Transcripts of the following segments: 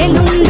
el mundo.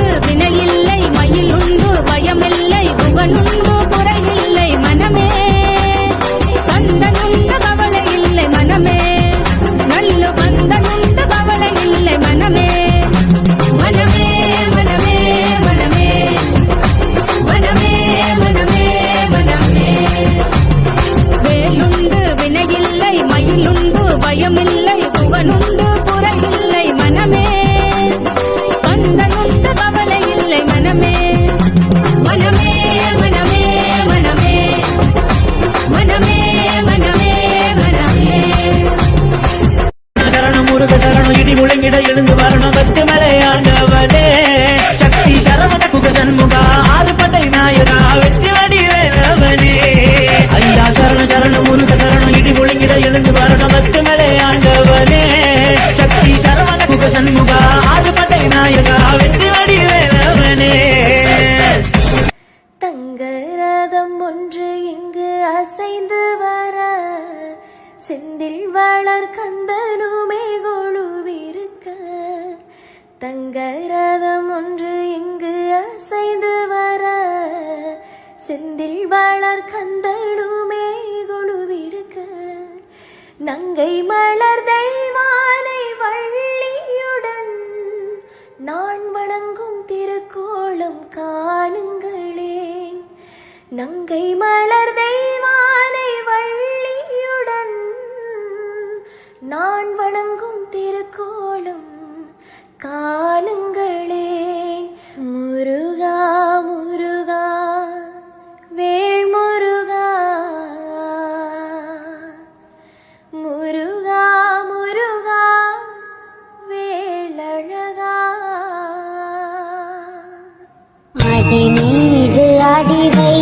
உலகத்து மலையாண்டவனே சக்தி சரவண குக சண்முகா ஆறு படை நாயகா வெற்றி வடிவேலவனே. தங்க ரதம் ஒன்று இங்கு அசைந்து வர செந்தில் வளர் கந்தனுமே கொழுவிருக்க. தங்க ரதம் ஒன்று இங்கு அசைந்து வர செந்தில் வளர் கந்தனு நங்கை மலர் தெய்வானை வள்ளியுடன் நான் வணங்கும் திருக்கோளம் காணுங்களே. நங்கை மலர் தெய்வானை வள்ளியுடன் நான் வணங்கும் திருக்கோளம் காணுங்களே. முருகா நீது அடிவை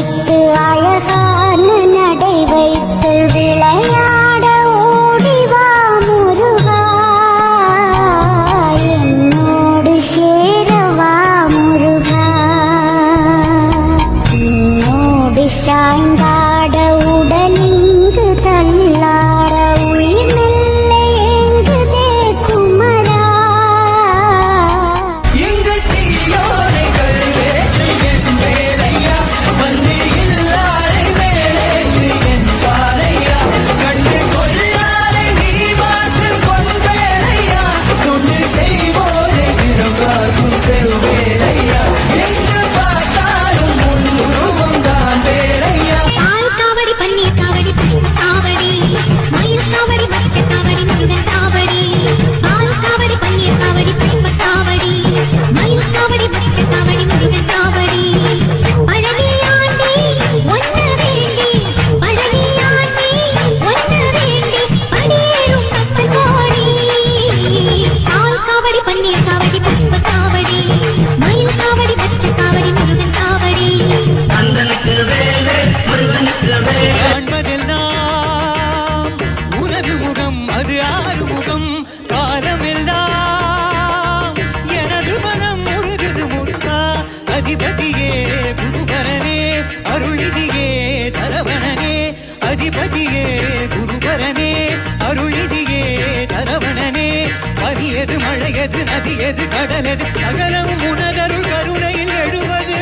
குருபரனே அருளிதியே தரவணனே பரியது மழையது நதியது கடலது சகலம் உனகருள் கருணையில் எழுவது.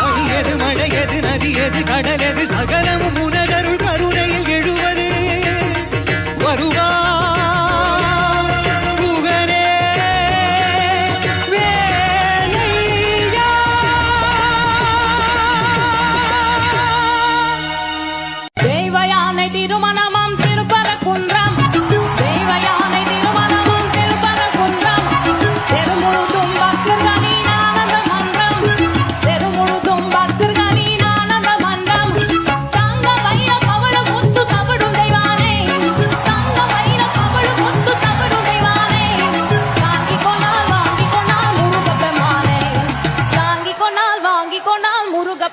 பரியது மழையது நதியது கடலது சகலம் உனகருள் கருணையில் எழுவது. வருவா